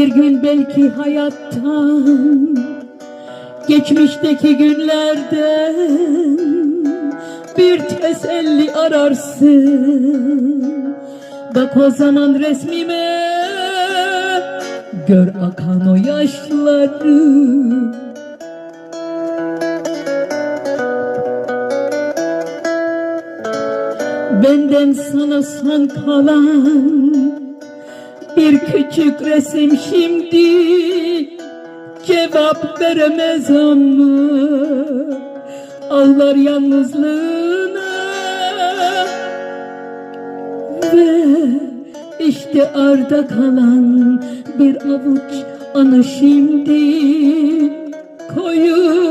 gün belki hayattan Geçmişteki günlerden Bir teselli ararsın. Bak o zaman resmime Gör akan o yaşları. Benden sana son kalan bir küçük resim şimdi cevap veremez ama ağlar yalnızlığına. Ve işte arda kalan bir avuç anı şimdi